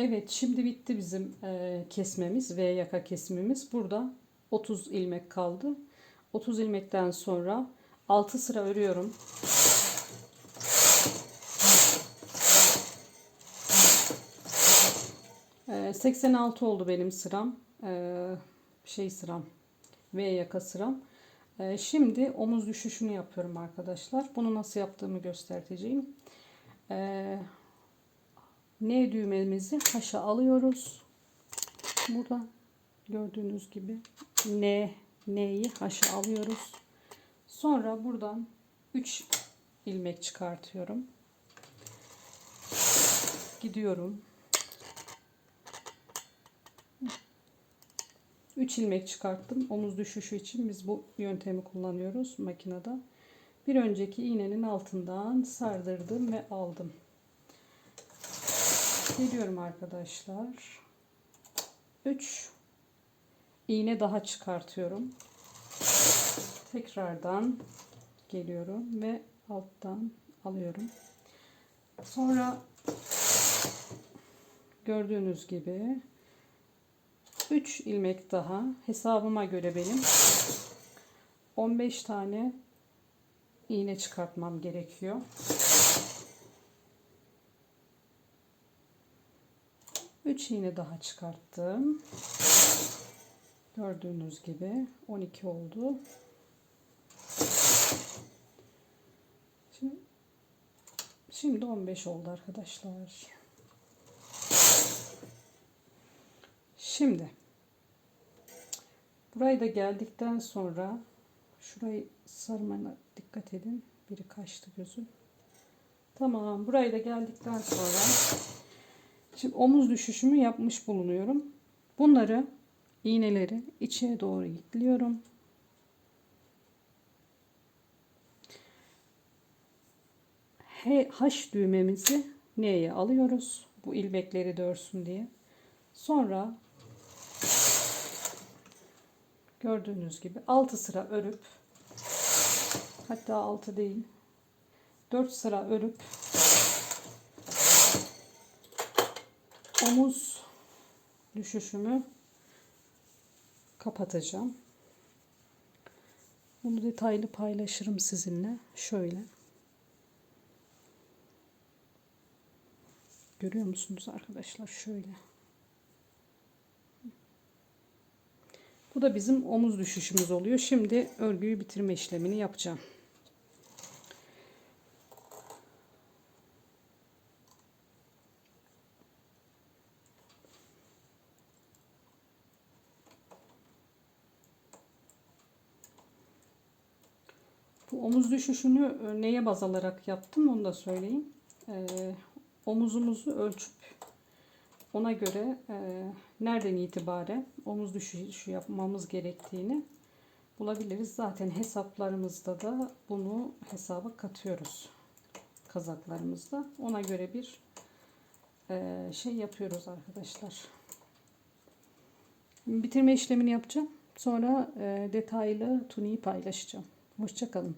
Evet, şimdi bitti bizim e, kesmemiz ve yaka kesimimiz. Burada 30 ilmek kaldı. 30 ilmekten sonra 6 sıra örüyorum. E, 86 oldu benim sıram. E, şey sıram. V yaka sıram. E, şimdi omuz düşüşünü yapıyorum arkadaşlar. Bunu nasıl yaptığımı göstereceğim. E, N düğmemizi haşa alıyoruz. Burada gördüğünüz gibi N N'yi haşa alıyoruz. Sonra buradan 3 ilmek çıkartıyorum. Gidiyorum. 3 ilmek çıkarttım. Omuz düşüşü için biz bu yöntemi kullanıyoruz makinede. Bir önceki iğnenin altından sardırdım ve aldım. Geliyorum arkadaşlar. 3 iğne daha çıkartıyorum. Tekrardan geliyorum ve alttan alıyorum. Sonra gördüğünüz gibi 3 ilmek daha hesabıma göre benim 15 tane iğne çıkartmam gerekiyor. 3 iğne daha çıkarttım. Gördüğünüz gibi 12 oldu. Şimdi, şimdi 15 oldu arkadaşlar. Şimdi burayı da geldikten sonra şurayı sarmana dikkat edin. Biri kaçtı gözüm. Tamam. Burayı da geldikten sonra Şimdi omuz düşüşümü yapmış bulunuyorum. Bunları iğneleri içe doğru yıklıyorum. H, düğmemizi N'ye alıyoruz. Bu ilmekleri de örsün diye. Sonra gördüğünüz gibi 6 sıra örüp hatta 6 değil 4 sıra örüp omuz düşüşümü kapatacağım. Bunu detaylı paylaşırım sizinle. Şöyle. Görüyor musunuz arkadaşlar? Şöyle. Bu da bizim omuz düşüşümüz oluyor. Şimdi örgüyü bitirme işlemini yapacağım. Bu omuz düşüşünü e, neye baz alarak yaptım onu da söyleyeyim. Ee, omuzumuzu ölçüp ona göre e, nereden itibaren omuz düşüşü yapmamız gerektiğini bulabiliriz. Zaten hesaplarımızda da bunu hesaba katıyoruz. Kazaklarımızda. Ona göre bir e, şey yapıyoruz arkadaşlar. Bitirme işlemini yapacağım. Sonra e, detaylı tuniği paylaşacağım. Hoşçakalın.